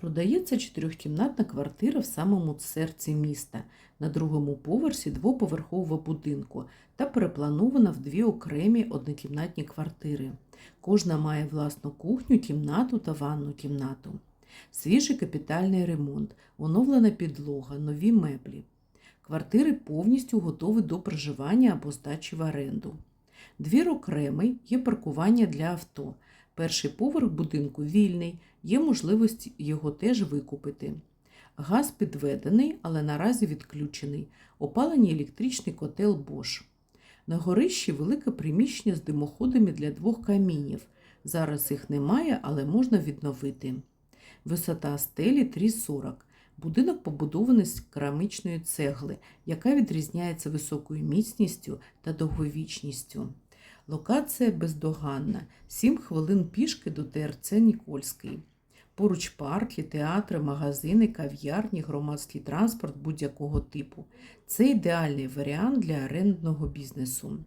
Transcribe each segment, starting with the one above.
Продається чотирьохкімнатна квартира в самому серці міста на другому поверсі двоповерхового будинку та перепланована в дві окремі однокімнатні квартири. Кожна має власну кухню, кімнату та ванну кімнату. Свіжий капітальний ремонт, оновлена підлога, нові меблі. Квартири повністю готові до проживання або здачі в оренду. Двір окремий, є паркування для авто. Перший поверх будинку вільний, є можливість його теж викупити. Газ підведений, але наразі відключений. Опалення електричний котел Bosch. На горищі велике приміщення з димоходами для двох камінів. Зараз їх немає, але можна відновити. Висота стелі 3,40. Будинок побудований з керамічної цегли, яка відрізняється високою міцністю та довговічністю. Локація бездоганна. 7 хвилин пішки до ТРЦ Нікольський. Поруч парки, театри, магазини, кав'ярні, громадський транспорт будь-якого типу. Це ідеальний варіант для орендного бізнесу.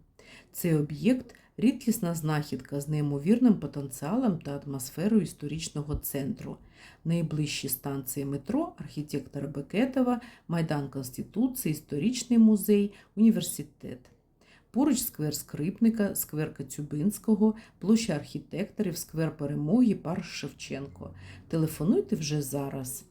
Цей об'єкт рідкісна знахідка з неймовірним потенціалом та атмосферою історичного центру. Найближчі станції метро, архітектора Бекетова, Майдан Конституції, історичний музей, університет. Поруч сквер Скрипника, сквер Кацюбинського, площа архітекторів, сквер Перемоги, парк Шевченко. Телефонуйте вже зараз.